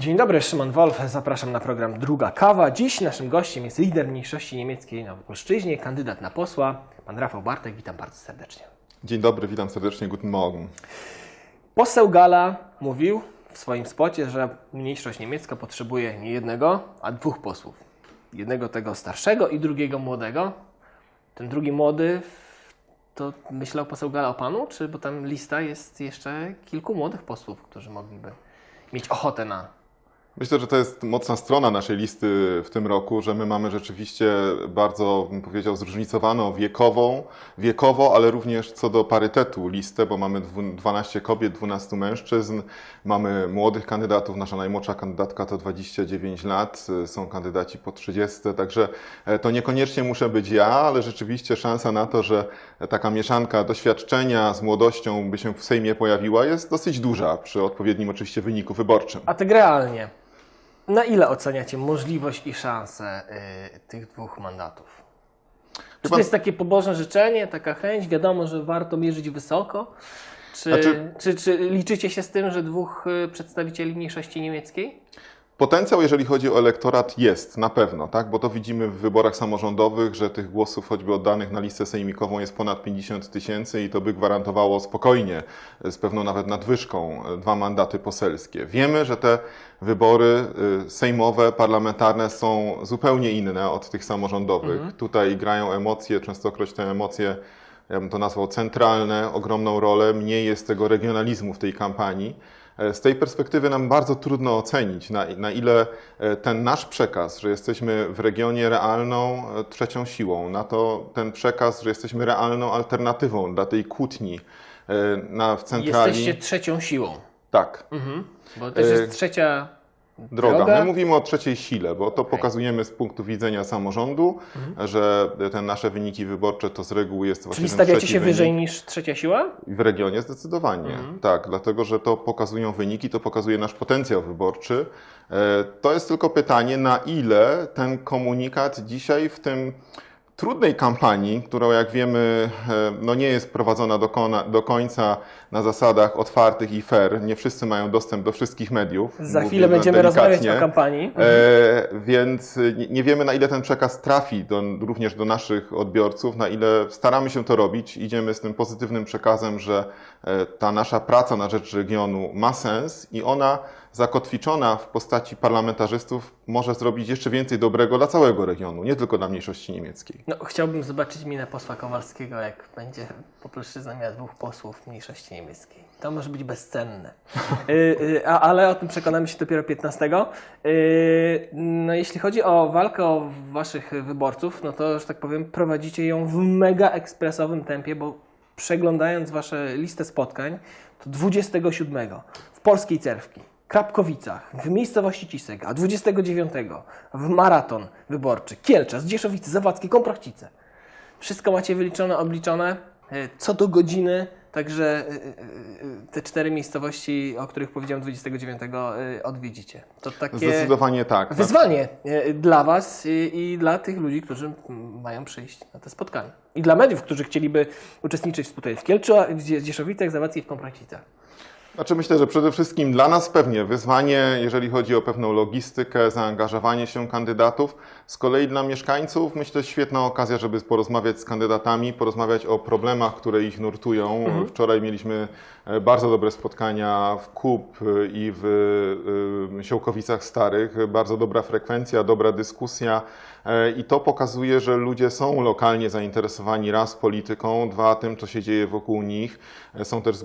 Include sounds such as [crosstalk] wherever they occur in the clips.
Dzień dobry, Szymon Wolf. Zapraszam na program Druga Kawa. Dziś naszym gościem jest lider mniejszości niemieckiej na Opolszczyźnie, kandydat na posła, pan Rafał Bartek. Witam bardzo serdecznie. Dzień dobry, witam serdecznie, guten Morgen. Poseł Gala mówił w swoim spocie, że mniejszość niemiecka potrzebuje nie jednego, a dwóch posłów. Jednego tego starszego i drugiego młodego. Ten drugi młody, to myślał poseł Gala o panu, czy bo tam lista jest jeszcze kilku młodych posłów, którzy mogliby mieć ochotę na Myślę, że to jest mocna strona naszej listy w tym roku, że my mamy rzeczywiście bardzo, bym powiedział, zróżnicowaną wiekową, wiekowo, ale również co do parytetu listę, bo mamy dwu- 12 kobiet, 12 mężczyzn, mamy młodych kandydatów, nasza najmłodsza kandydatka to 29 lat, są kandydaci po 30, także e, to niekoniecznie muszę być ja, ale rzeczywiście szansa na to, że taka mieszanka doświadczenia z młodością by się w Sejmie pojawiła jest dosyć duża przy odpowiednim oczywiście wyniku wyborczym. A tak realnie, na ile oceniacie możliwość i szansę y, tych dwóch mandatów? Czy to jest takie pobożne życzenie, taka chęć? Wiadomo, że warto mierzyć wysoko? Czy, Znaczy- czy, czy liczycie się z tym, że dwóch y, przedstawicieli mniejszości niemieckiej? Potencjał, jeżeli chodzi o elektorat, jest na pewno, tak? bo to widzimy w wyborach samorządowych, że tych głosów choćby oddanych na listę sejmikową jest ponad 50 tysięcy i to by gwarantowało spokojnie, z pewną nawet nadwyżką, e, dwa mandaty poselskie. Wiemy, że te wybory y, sejmowe, parlamentarne są zupełnie inne od tych samorządowych. Tutaj grają emocje, częstokroć te emocje ja bym to nazwał centralne, ogromną rolę. Mniej jest tego regionalizmu w tej kampanii. E, Z tej perspektywy nam bardzo trudno ocenić, na, na ile e, ten nasz przekaz, że jesteśmy w regionie realną e, trzecią siłą, na to ten przekaz, że jesteśmy realną alternatywą dla tej kłótni na, w centrali. Jesteście trzecią siłą. Tak, Mhm. Bo też jest trzecia droga. Droga? My mówimy o trzeciej sile, bo to pokazujemy z punktu widzenia samorządu, że te nasze wyniki wyborcze to z reguły jest właśnie Czyli stawiacie się wynik. wyżej niż trzecia siła? W regionie zdecydowanie, Mhm. tak, dlatego że to pokazują wyniki, to pokazuje nasz potencjał wyborczy. E, To jest tylko pytanie, na ile ten komunikat dzisiaj w tym trudnej kampanii, którą jak wiemy e, no nie jest prowadzona do, kona, do końca na zasadach otwartych i fair, nie wszyscy mają dostęp do wszystkich mediów. Za chwilę będziemy rozmawiać o kampanii. E, więc nie, nie wiemy, na ile ten przekaz trafi do, również do naszych odbiorców, na ile staramy się to robić. Idziemy z tym pozytywnym przekazem, że e, ta nasza praca na rzecz regionu ma sens i ona zakotwiczona w postaci parlamentarzystów może zrobić jeszcze więcej dobrego dla całego regionu, nie tylko dla mniejszości niemieckiej. No, chciałbym zobaczyć minę posła Kowalskiego, jak będzie Popolszczyzna miała dwóch posłów mniejszości niemieckiej. To może być bezcenne. [laughs] Y, y, a, ale o tym przekonamy się dopiero 15. Y, no, jeśli chodzi o walkę o waszych wyborców, no to, że tak powiem, prowadzicie ją w mega ekspresowym tempie, bo przeglądając wasze listę spotkań, to 27 w Polskiej Cerwki, Krapkowicach, w miejscowości Cisek, a 29 w maraton wyborczy, Kielczas, Dzieszowice, Zawadzkie, Komprochcice. Wszystko macie wyliczone, obliczone, e, co do godziny, także e, e, te cztery miejscowości, o których powiedziałem 29, e, odwiedzicie. To takie Zdecydowanie tak. wyzwanie e, dla Was i, dla tych ludzi, którzy mają przyjść na te spotkania. I dla mediów, którzy chcieliby uczestniczyć w spotkaniu w Kielczu, a w Dzie- Dzieszowicach, Zawadzkich, w Komprochcicach. Znaczy myślę, że przede wszystkim dla nas pewnie wyzwanie, jeżeli chodzi o pewną logistykę, zaangażowanie się kandydatów. Z kolei dla mieszkańców myślę świetna okazja, żeby porozmawiać z kandydatami, porozmawiać o problemach, które ich nurtują. Wczoraj mieliśmy e, bardzo dobre spotkania w KUP e, i w e, Siołkowicach Starych. Bardzo dobra frekwencja, dobra dyskusja. I to pokazuje, że ludzie są lokalnie zainteresowani raz polityką, dwa tym, co się dzieje wokół nich. Są też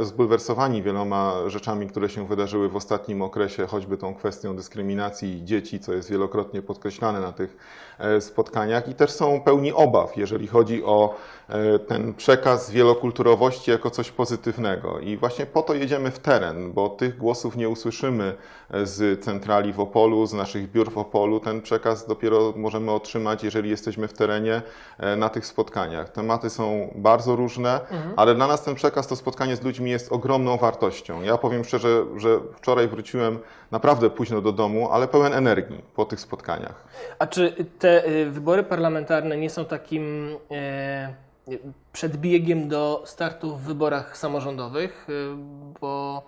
zbulwersowani wieloma rzeczami, które się wydarzyły w ostatnim okresie, choćby tą kwestią dyskryminacji dzieci, co jest wielokrotnie podkreślane na tych e, spotkaniach. I też są pełni obaw, jeżeli chodzi o e, ten przekaz wielokulturowości jako coś pozytywnego. I właśnie po to jedziemy w teren, bo tych głosów nie usłyszymy e, z centrali w Opolu, z naszych biur w Opolu. Ten przekaz dopiero możemy otrzymać, jeżeli jesteśmy w terenie na tych spotkaniach. Tematy są bardzo różne, ale dla nas ten przekaz, to spotkanie z ludźmi jest ogromną wartością. Ja powiem szczerze, że wczoraj wróciłem naprawdę późno do domu, ale pełen energii po tych spotkaniach. A czy te y, wybory parlamentarne nie są takim e, przedbiegiem do startu w wyborach samorządowych? Y, Bo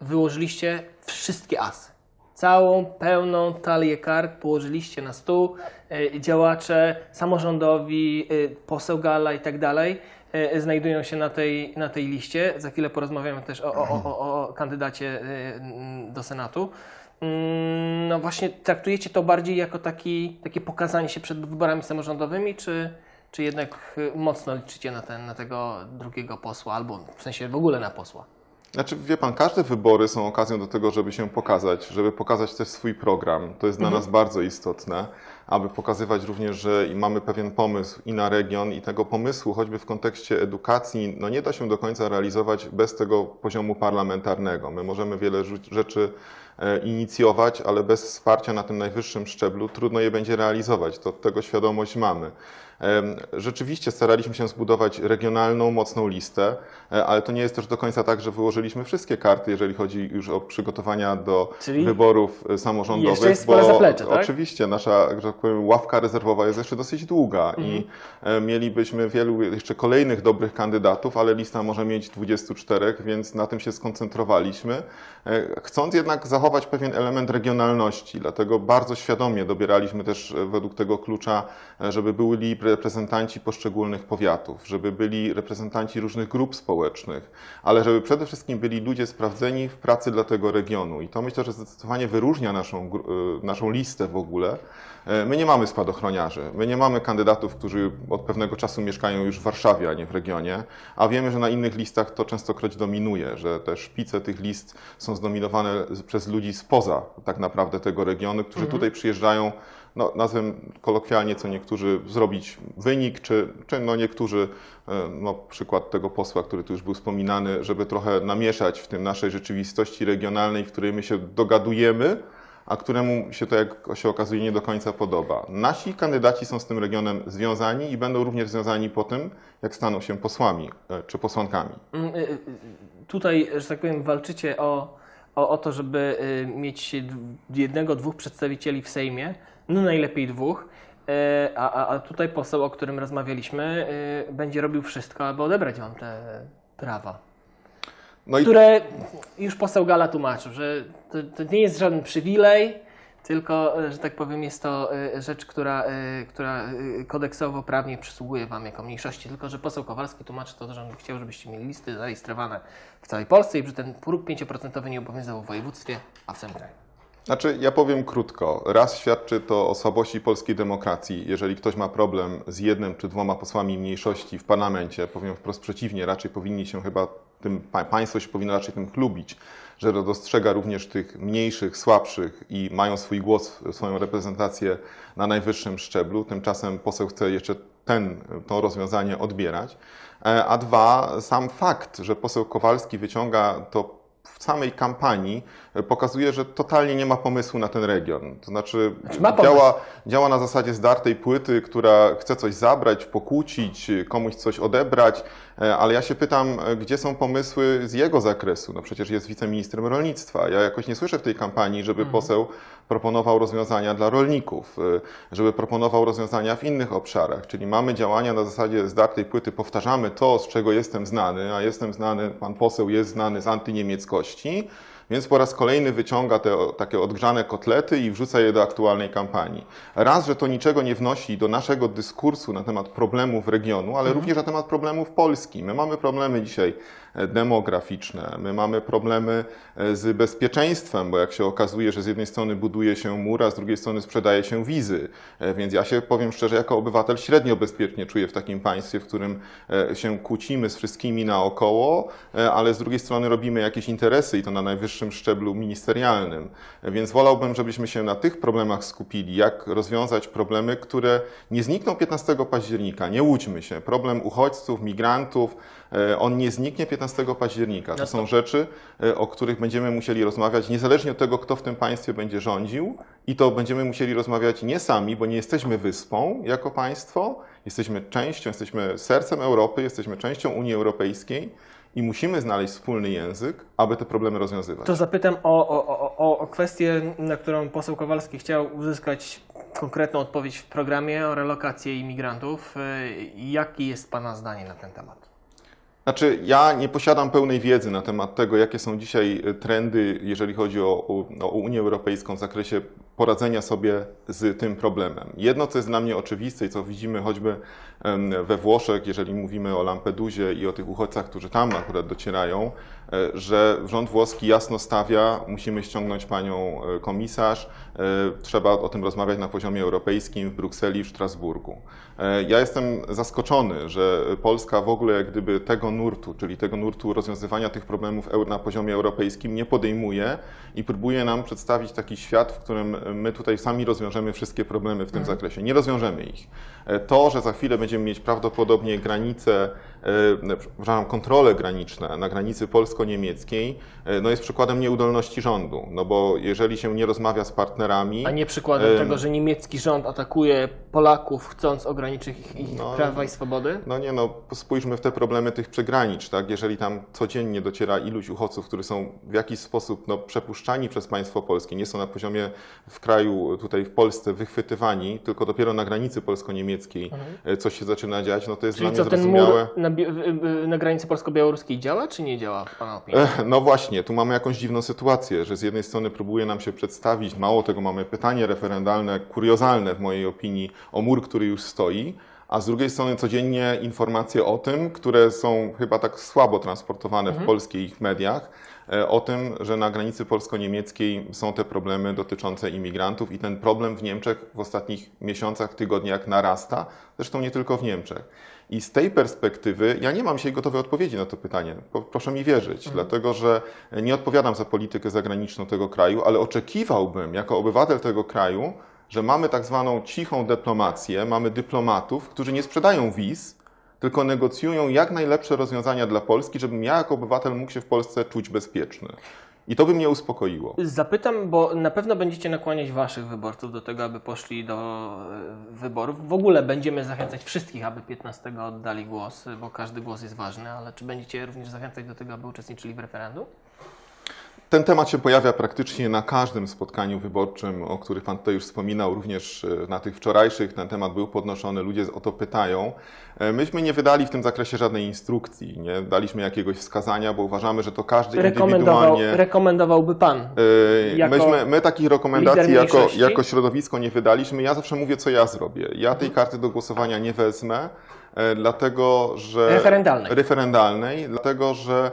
wyłożyliście wszystkie asy. całą pełną talię kart położyliście na stół, działacze samorządowi, poseł Gala i tak dalej znajdują się na tej, na tej liście. Za chwilę porozmawiamy też o, o, o, o kandydacie do Senatu. Mm, No właśnie traktujecie to bardziej jako taki, takie pokazanie się przed wyborami samorządowymi, czy, czy jednak y, mocno liczycie na, ten, na tego drugiego posła, albo w sensie w ogóle na posła? Znaczy, wie pan, każde wybory są okazją do tego, żeby się pokazać, żeby pokazać też swój program. To jest dla nas bardzo istotne, aby pokazywać również, że mamy pewien pomysł i na region, i tego pomysłu, choćby w kontekście edukacji, no nie da się do końca realizować bez tego poziomu parlamentarnego. My możemy wiele rzeczy inicjować, ale bez wsparcia na tym najwyższym szczeblu trudno je będzie realizować. To tego świadomość mamy. Rzeczywiście staraliśmy się zbudować regionalną, mocną listę, e, ale to nie jest też do końca tak, że wyłożyliśmy wszystkie karty, jeżeli chodzi już o przygotowania do Czyli wyborów e, samorządowych. jeszcze jest spore zaplecze, tak? Oczywiście, nasza że tak powiem, ławka rezerwowa jest jeszcze dosyć długa i Mhm. e, mielibyśmy wielu jeszcze kolejnych dobrych kandydatów, ale lista może mieć 24, więc na tym się skoncentrowaliśmy, e, chcąc jednak zachować pewien element regionalności. Dlatego bardzo świadomie dobieraliśmy też e, według tego klucza, e, żeby byli reprezentanci poszczególnych powiatów, żeby byli reprezentanci różnych grup społecznych, ale żeby przede wszystkim byli ludzie sprawdzeni w pracy dla tego regionu. I to myślę, że zdecydowanie wyróżnia naszą, e, naszą listę w ogóle. My nie mamy spadochroniarzy, my nie mamy kandydatów, którzy od pewnego czasu mieszkają już w Warszawie, a nie w regionie, a wiemy, że na innych listach to częstokroć dominuje, że te szpice tych list są zdominowane przez ludzi spoza tak naprawdę tego regionu, którzy tutaj przyjeżdżają, no, nazwę kolokwialnie co niektórzy, zrobić wynik, czy, czy no niektórzy, e, no, przykład tego posła, który tu już był wspominany, żeby trochę namieszać w tym naszej rzeczywistości regionalnej, w której my się dogadujemy, a któremu się to, jak się okazuje, nie do końca podoba. Nasi kandydaci są z tym regionem związani i będą również związani po tym, jak staną się posłami e, czy posłankami. Mm, y, y, Tutaj, że tak powiem, walczycie o, o, o to, żeby y, mieć jednego, dwóch przedstawicieli w Sejmie, no najlepiej dwóch. E, A, a, tutaj poseł, o którym rozmawialiśmy, y, będzie robił wszystko, aby odebrać wam te prawa. No i które już poseł Gala tłumaczył, że to, to nie jest żaden przywilej, tylko, e, że tak powiem, jest to e, rzecz, która, e, która kodeksowo, prawnie przysługuje Wam jako mniejszości, tylko że poseł Kowalski tłumaczy to, że on chciał, żebyście mieli listy zarejestrowane w całej Polsce i że ten próg 5% nie obowiązywał w województwie, a w całym kraju. Znaczy, ja powiem krótko. Raz świadczy to o słabości polskiej demokracji. Jeżeli ktoś ma problem z jednym czy dwoma posłami mniejszości w parlamencie, powiem wprost przeciwnie, raczej powinni się chyba tym, pa- państwo się powinno raczej tym chlubić, że dostrzega również tych mniejszych, słabszych i mają swój głos, swoją reprezentację na najwyższym szczeblu. Tymczasem poseł chce jeszcze ten, to rozwiązanie odbierać. E, A dwa, sam fakt, że poseł Kowalski wyciąga to w samej kampanii e, pokazuje, że totalnie nie ma pomysłu na ten region. To znaczy, pomysł. działa, działa na zasadzie zdartej płyty, która chce coś zabrać, pokłócić, komuś coś odebrać, ale ja się pytam, e, gdzie są pomysły z jego zakresu? No przecież jest wiceministrem rolnictwa. Ja jakoś nie słyszę w tej kampanii, żeby poseł proponował rozwiązania dla rolników, e, żeby proponował rozwiązania w innych obszarach. Czyli mamy działania na zasadzie zdartej płyty, powtarzamy to, z czego jestem znany, a jestem znany, pan poseł jest znany z antyniemieckości, więc po raz kolejny wyciąga te takie odgrzane kotlety i wrzuca je do aktualnej kampanii. Raz, że to niczego nie wnosi do naszego dyskursu na temat problemów regionu, ale również na temat problemów Polski. My mamy problemy dzisiaj demograficzne, my mamy problemy e, z bezpieczeństwem, bo jak się okazuje, że z jednej strony buduje się mur, a z drugiej strony sprzedaje się wizy. E, Więc ja się powiem szczerze, jako obywatel średnio bezpiecznie czuję w takim państwie, w którym e, się kłócimy z wszystkimi naokoło, ale z drugiej strony robimy jakieś interesy i to na najwyższym szczeblu ministerialnym. Więc wolałbym, żebyśmy się na tych problemach skupili, jak rozwiązać problemy, które nie znikną 15 października. Nie łudźmy się. Problem uchodźców, migrantów, on nie zniknie 15 października. To No są rzeczy, e, o których będziemy musieli rozmawiać, niezależnie od tego, kto w tym państwie będzie rządził. I to będziemy musieli rozmawiać nie sami, bo nie jesteśmy wyspą jako państwo, jesteśmy częścią, jesteśmy sercem Europy, jesteśmy częścią Unii Europejskiej i musimy znaleźć wspólny język, aby te problemy rozwiązywać. To zapytam o, o, o- o, kwestię, na którą poseł Kowalski chciał uzyskać konkretną odpowiedź w programie o relokację imigrantów. Y, Jakie jest Pana zdanie na ten temat? Znaczy, ja nie posiadam pełnej wiedzy na temat tego, jakie są dzisiaj e, trendy, jeżeli chodzi o, o, o Unię Europejską w zakresie poradzenia sobie z tym problemem. Jedno, co jest dla mnie oczywiste i co widzimy choćby we Włoszech, jeżeli mówimy o Lampedusie i o tych uchodźcach, którzy tam akurat docierają, e, że rząd włoski jasno stawia, musimy ściągnąć panią e, komisarz, trzeba o tym rozmawiać na poziomie europejskim w Brukseli, w Strasburgu. E, Ja jestem zaskoczony, że Polska w ogóle jak gdyby tego nurtu, czyli tego nurtu rozwiązywania tych problemów na poziomie europejskim nie podejmuje i próbuje nam przedstawić taki świat, w którym my tutaj sami rozwiążemy wszystkie problemy w tym zakresie. Nie rozwiążemy ich. E, To, że za chwilę będziemy mieć prawdopodobnie granice, przepraszam, kontrole graniczne na granicy polsko-niemieckiej, e, no jest przykładem nieudolności rządu, no bo jeżeli się nie rozmawia z partnerami, A nie przykładem Em. tego, że niemiecki rząd atakuje Polaków, chcąc ograniczyć ich, ich No, prawa i swobody? No nie no, spójrzmy w te problemy tych przygranicz, tak? Jeżeli tam codziennie dociera iluś uchodźców, którzy są w jakiś sposób no, przepuszczani przez państwo polskie, nie są na poziomie w kraju, tutaj w Polsce wychwytywani, tylko dopiero na granicy polsko-niemieckiej e, coś się zaczyna dziać, no to jest Mhm. Czyli dla mnie ten mur zrozumiałe. Na, na granicy polsko-białoruskiej działa, czy nie działa Pana No właśnie, tu mamy jakąś dziwną sytuację, że z jednej strony próbuje nam się przedstawić, mało tego mamy pytanie referendalne, kuriozalne w mojej opinii, o mur, który już stoi, a z drugiej strony codziennie informacje o tym, które są chyba tak słabo transportowane w polskich mediach, o tym, że na granicy polsko-niemieckiej są te problemy dotyczące imigrantów i ten problem w Niemczech w ostatnich miesiącach, tygodniach narasta, zresztą nie tylko w Niemczech. I z tej perspektywy ja nie mam dzisiaj gotowej odpowiedzi na to pytanie. Proszę mi wierzyć, dlatego że nie odpowiadam za politykę zagraniczną tego kraju, ale oczekiwałbym jako obywatel tego kraju, że mamy tak zwaną cichą dyplomację, mamy dyplomatów, którzy nie sprzedają wiz, tylko negocjują jak najlepsze rozwiązania dla Polski, żebym ja jako obywatel mógł się w Polsce czuć bezpieczny. I to by mnie uspokoiło. Zapytam, bo na pewno będziecie nakłaniać Waszych wyborców do tego, aby poszli do e, wyborów. W ogóle będziemy zachęcać wszystkich, aby 15 oddali głos, bo każdy głos jest ważny, ale czy będziecie również zachęcać do tego, aby uczestniczyli w referendum? Ten temat się pojawia praktycznie na każdym spotkaniu wyborczym, o których Pan tutaj już wspominał, również e, na tych wczorajszych ten temat był podnoszony, ludzie o to pytają. E, Myśmy nie wydali w tym zakresie żadnej instrukcji, nie daliśmy jakiegoś wskazania, bo uważamy, że to każdy Rekomendował, indywidualnie... rekomendowałby Pan. Yy, Jako Myśmy, my takich rekomendacji jako, jako środowisko nie wydaliśmy. Ja zawsze mówię, co ja zrobię. Ja tej karty do głosowania nie wezmę, e, dlatego że. Referendalnej. Referendalnej, dlatego że.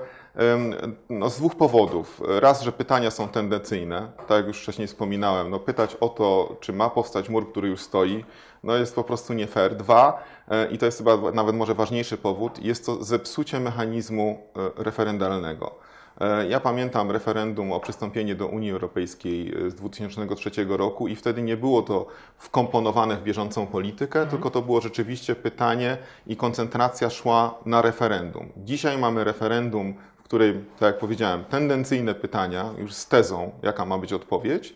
No, z dwóch powodów. Raz, że pytania są tendencyjne, tak jak już wcześniej wspominałem. No, pytać o to, czy ma powstać mur, który już stoi, no, jest po prostu nie fair. Dwa, e, i to jest chyba nawet może ważniejszy powód, jest to zepsucie mechanizmu e, referendalnego. E, Ja pamiętam referendum o przystąpienie do Unii Europejskiej z 2003 roku i wtedy nie było to wkomponowane w bieżącą politykę, tylko to było rzeczywiście pytanie i koncentracja szła na referendum. Dzisiaj mamy referendum, w której, tak jak powiedziałem, tendencyjne pytania, już z tezą, jaka ma być odpowiedź,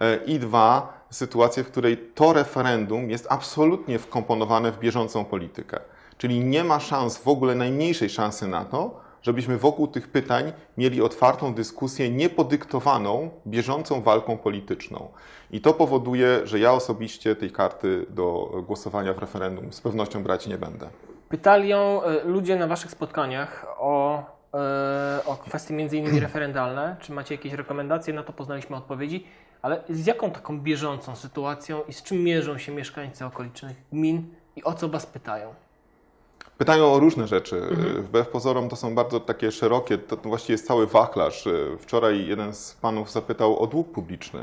E, i dwa, sytuację, w której to referendum jest absolutnie wkomponowane w bieżącą politykę. Czyli nie ma szans, w ogóle najmniejszej szansy na to, żebyśmy wokół tych pytań mieli otwartą dyskusję niepodyktowaną bieżącą walką polityczną. I to powoduje, że ja osobiście tej karty do głosowania w referendum z pewnością brać nie będę. Pytali ją e, ludzie na Waszych spotkaniach o, o kwestie między innymi referendalne. Czy macie jakieś rekomendacje? Na to poznaliśmy odpowiedzi. Ale z jaką taką bieżącą sytuacją i z czym mierzą się mieszkańcy okolicznych gmin i o co Was pytają? Pytają o różne rzeczy. Wbrew pozorom to są bardzo takie szerokie, to właściwie jest cały wachlarz. Wczoraj jeden z panów zapytał o dług publiczny.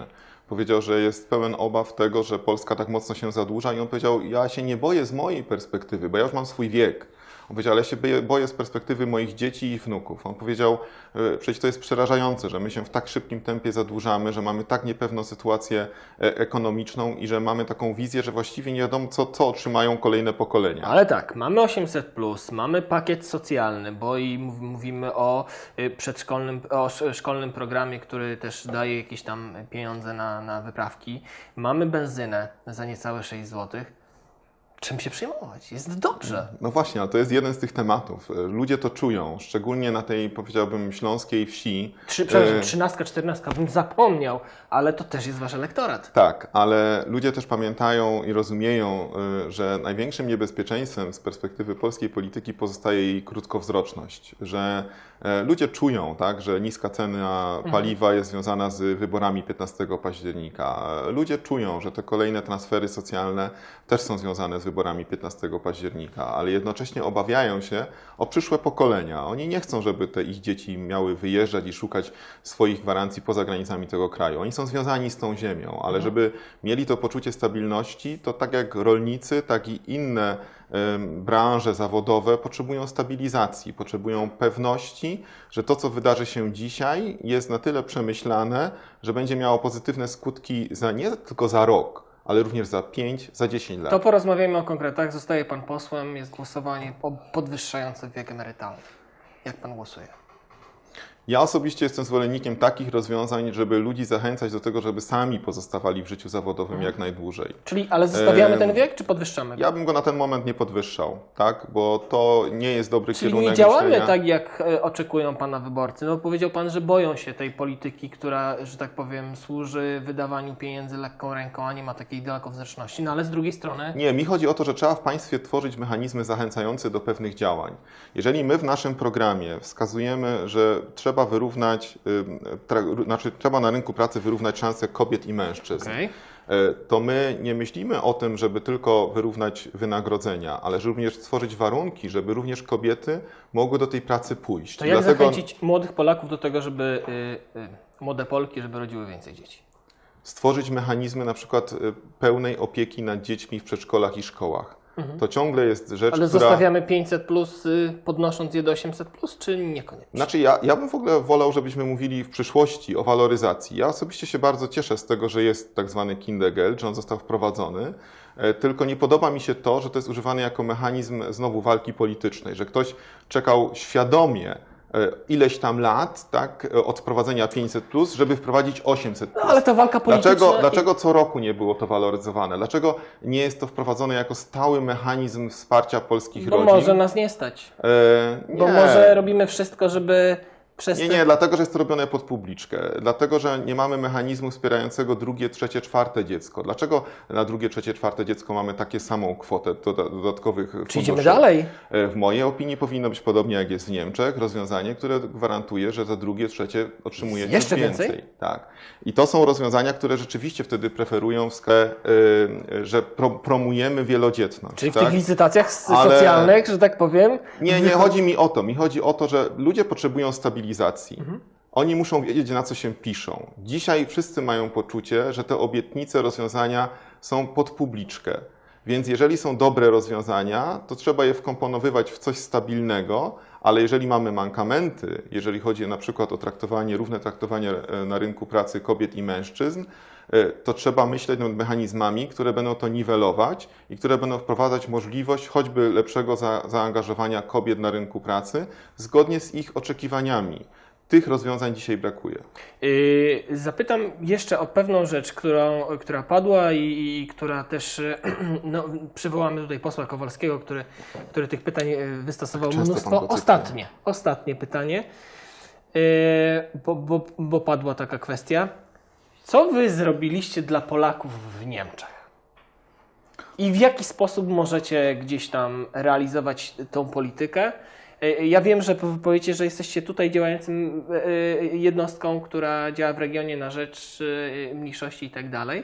Powiedział, że jest pełen obaw tego, że Polska tak mocno się zadłuża i on powiedział, ja się nie boję z mojej perspektywy, bo ja już mam swój wiek. On powiedział, ale ja się boję- z perspektywy moich dzieci i wnuków. On powiedział, e, przecież to jest przerażające, że my się w tak szybkim tempie zadłużamy, że mamy tak niepewną sytuację e, ekonomiczną i że mamy taką wizję, że właściwie nie wiadomo, co, co otrzymają kolejne pokolenia. Ale tak, mamy 800, mamy pakiet socjalny, bo i mów- mówimy o y, przedszkolnym, o sz- szkolnym programie, który też daje jakieś tam pieniądze na, na wyprawki. Mamy benzynę za niecałe 6 zł. Czym się przejmować. Jest dobrze. No właśnie, ale to jest jeden z tych tematów. Ludzie to czują, szczególnie na tej, powiedziałbym, śląskiej wsi. Trzy, przepraszam, E, trzynastka, czternastka, bym zapomniał, ale to też jest wasz elektorat. Tak, ale ludzie też pamiętają i rozumieją, y, że największym niebezpieczeństwem z perspektywy polskiej polityki pozostaje jej krótkowzroczność, że e, ludzie czują, tak, że niska cena paliwa jest związana z wyborami 15 października. E, Ludzie czują, że te kolejne transfery socjalne też są związane z wyborami 15 października, ale jednocześnie obawiają się o przyszłe pokolenia. Oni nie chcą, żeby te ich dzieci miały wyjeżdżać i szukać swoich gwarancji poza granicami tego kraju. Oni są związani z tą ziemią, ale żeby mieli to poczucie stabilności, to tak jak rolnicy, tak i inne branże zawodowe potrzebują stabilizacji, potrzebują pewności, że to, co wydarzy się dzisiaj, jest na tyle przemyślane, że będzie miało pozytywne skutki za, nie tylko za rok, ale również za 5, za 10 lat. To porozmawiamy o konkretach. Zostaje pan posłem, jest głosowanie po- podwyższające wiek emerytalny. Jak pan głosuje? Ja osobiście jestem zwolennikiem takich rozwiązań, żeby ludzi zachęcać do tego, żeby sami pozostawali w życiu zawodowym jak najdłużej. Czyli, ale zostawiamy ten wiek, czy podwyższamy? Ja bym go na ten moment nie podwyższał, tak? Bo to nie jest dobry Czyli kierunek nie działamy myślenia. tak, jak e, oczekują pana wyborcy. No powiedział pan, że boją się tej polityki, która, że tak powiem, służy wydawaniu pieniędzy lekką ręką, a nie ma takiej dalekowzroczności. No ale z drugiej strony Nie, mi chodzi o to, że trzeba w państwie tworzyć mechanizmy zachęcające do pewnych działań. Jeżeli my w naszym programie wskazujemy, że trzeba wyrównać, ym, tra, znaczy trzeba na rynku pracy wyrównać szanse kobiet i mężczyzn, Okej. e, to my nie myślimy o tym, żeby tylko wyrównać wynagrodzenia, ale że również stworzyć warunki, żeby również kobiety mogły do tej pracy pójść. To jak Dlatego- zachęcić młodych Polaków do tego, żeby y, y, młode Polki, żeby rodziły więcej dzieci? stworzyć mechanizmy na przykład y, pełnej opieki nad dziećmi w przedszkolach i szkołach. To ciągle jest rzecz, Ale która... zostawiamy 500 plus, y, podnosząc je do 800 plus, czy niekoniecznie? Znaczy ja, ja bym w ogóle wolał, żebyśmy mówili w przyszłości o waloryzacji. Ja osobiście się bardzo cieszę z tego, że jest tak zwany Kindergeld, że on został wprowadzony. E, Tylko nie podoba mi się to, że to jest używane jako mechanizm znowu walki politycznej, że ktoś czekał świadomie ileś tam lat, tak, e, od wprowadzenia 500, żeby wprowadzić 800. No ale ta walka polityczna... Dlaczego, dlaczego co roku nie było to waloryzowane? Dlaczego nie jest to wprowadzone jako stały mechanizm wsparcia polskich Bo rodzin? może nas nie stać. E, Bo nie. może robimy wszystko, żeby przez Nie, te- nie, dlatego, że jest to robione pod publiczkę. Dlatego, że nie mamy mechanizmu wspierającego drugie, trzecie, czwarte dziecko. Dlaczego na drugie, trzecie, czwarte dziecko mamy takie samą kwotę doda- dodatkowych funduszy? Czy idziemy dalej? E, W mojej opinii powinno być podobnie jak jest w Niemczech, rozwiązanie, które gwarantuje, że za drugie, trzecie otrzymujecie Jeszcze więcej. więcej? Tak. I to są rozwiązania, które rzeczywiście wtedy preferują, w skale, y, że pro, promujemy wielodzietność. Czyli w tak? tych licytacjach Ale- socjalnych, że tak powiem... Nie, nie chodzi mi o to. Mi chodzi o to, że ludzie potrzebują stabilizacji. Oni muszą wiedzieć, na co się piszą. Dzisiaj wszyscy mają poczucie, że te obietnice, rozwiązania są pod publiczkę. Więc jeżeli są dobre rozwiązania, to trzeba je wkomponowywać w coś stabilnego, ale jeżeli mamy mankamenty, jeżeli chodzi na przykład o traktowanie, równe traktowanie e, na rynku pracy kobiet i mężczyzn, to trzeba myśleć nad mechanizmami, które będą to niwelować i które będą wprowadzać możliwość choćby lepszego za, zaangażowania kobiet na rynku pracy zgodnie z ich oczekiwaniami. Tych rozwiązań dzisiaj brakuje. Yy, Zapytam jeszcze o pewną rzecz, którą, która padła i, i która też, yy, [clears throat] no, przywołamy tutaj posła Kowalskiego, który, który tych pytań yy, wystosował często mnóstwo. Ostatnie, ostatnie pytanie, yy, bo, bo, bo padła taka kwestia. Co wy zrobiliście dla Polaków w Niemczech? I w jaki sposób możecie gdzieś tam realizować tą politykę? E, Ja wiem, że po- powiecie, że jesteście tutaj działającym e, e, jednostką, która działa w regionie na rzecz e, mniejszości i tak dalej,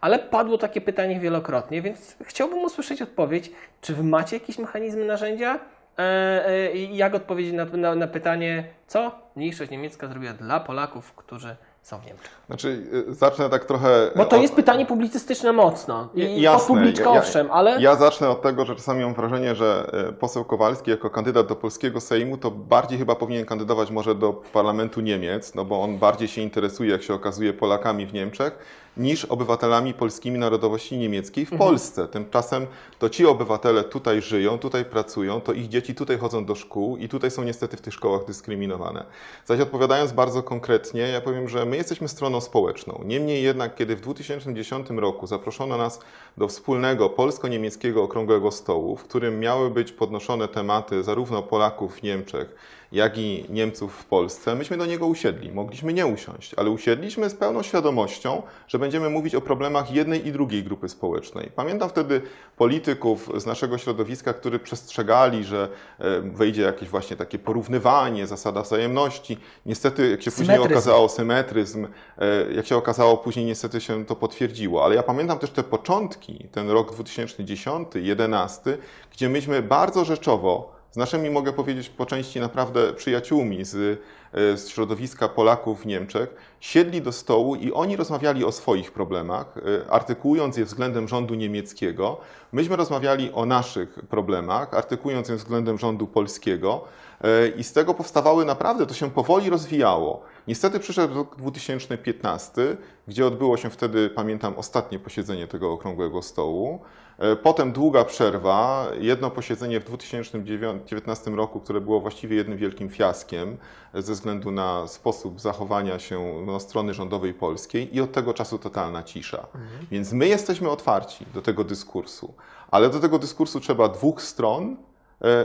ale padło takie pytanie wielokrotnie, więc chciałbym usłyszeć odpowiedź, czy wy macie jakieś mechanizmy, narzędzia? E, e, Jak odpowiedzieć na, na, na pytanie, co mniejszość niemiecka zrobiła dla Polaków, którzy są w Niemczech? Znaczy, y, zacznę tak trochę. Bo to od- jest pytanie publicystyczne mocno. I Jasne, ja- owszem, ale... Ja zacznę od tego, że czasami mam wrażenie, że e, poseł Kowalski jako kandydat do polskiego Sejmu to bardziej chyba powinien kandydować może do parlamentu Niemiec, no bo on bardziej się interesuje, jak się okazuje, Polakami w Niemczech, niż obywatelami polskimi narodowości niemieckiej w Mhm. Polsce. Tymczasem to ci obywatele tutaj żyją, tutaj pracują, to ich dzieci tutaj chodzą do szkół i tutaj są niestety w tych szkołach dyskryminowane. Zaś odpowiadając bardzo konkretnie, ja powiem, że my jesteśmy stroną społeczną. Niemniej jednak, kiedy w 2010 roku zaproszono nas do wspólnego polsko-niemieckiego okrągłego stołu, w którym miały być podnoszone tematy zarówno Polaków w Niemczech, jak i Niemców w Polsce, myśmy do niego usiedli. Mogliśmy nie usiąść, ale usiedliśmy z pełną świadomością, że będziemy mówić o problemach jednej i drugiej grupy społecznej. Pamiętam wtedy polityków z naszego środowiska, którzy przestrzegali, że e, wejdzie jakieś właśnie takie porównywanie, zasada wzajemności. Niestety, jak się później Symetryzm. okazało, symetryzm, e, jak się okazało, później niestety się to potwierdziło. Ale ja pamiętam też te początki, ten rok 2010-2011, gdzie myśmy bardzo rzeczowo z naszymi, mogę powiedzieć, po części naprawdę przyjaciółmi z, e, z środowiska Polaków w Niemczech, siedli do stołu i oni rozmawiali o swoich problemach, e, artykułując je względem rządu niemieckiego. Myśmy rozmawiali o naszych problemach, artykułując je względem rządu polskiego. e, I z tego powstawały naprawdę, to się powoli rozwijało. Niestety przyszedł rok 2015, gdzie odbyło się wtedy, pamiętam, ostatnie posiedzenie tego okrągłego stołu. E, Potem długa przerwa, jedno posiedzenie w 2019 roku, które było właściwie jednym wielkim fiaskiem e, ze względu na sposób zachowania się no, strony rządowej polskiej i od tego czasu totalna cisza. Więc my jesteśmy otwarci do tego dyskursu, ale do tego dyskursu trzeba dwóch stron,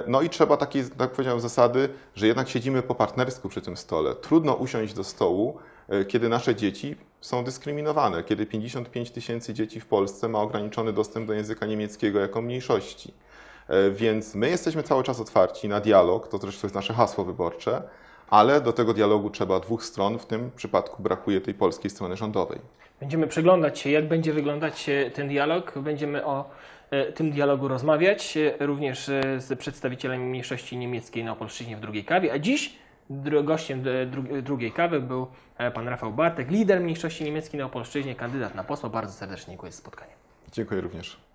No i trzeba takiej, tak powiedziałem, zasady, że jednak siedzimy po partnersku przy tym stole. Trudno usiąść do stołu, e, kiedy nasze dzieci są dyskryminowane, kiedy 55 tysięcy dzieci w Polsce ma ograniczony dostęp do języka niemieckiego jako mniejszości. E, Więc my jesteśmy cały czas otwarci na dialog, to zresztą jest nasze hasło wyborcze, ale do tego dialogu trzeba dwóch stron, w tym przypadku brakuje tej polskiej strony rządowej. Będziemy przeglądać się, jak będzie wyglądać e, ten dialog. Będziemy o e, tym dialogu rozmawiać, e, również e, z przedstawicielami mniejszości niemieckiej na Opolszczyźnie w drugiej kawie. A dziś gościem e, dru- drugiej kawy był e, pan Rafał Bartek, lider mniejszości niemieckiej na Opolszczyźnie, kandydat na posła. Bardzo serdecznie dziękuję za spotkanie. Dziękuję również.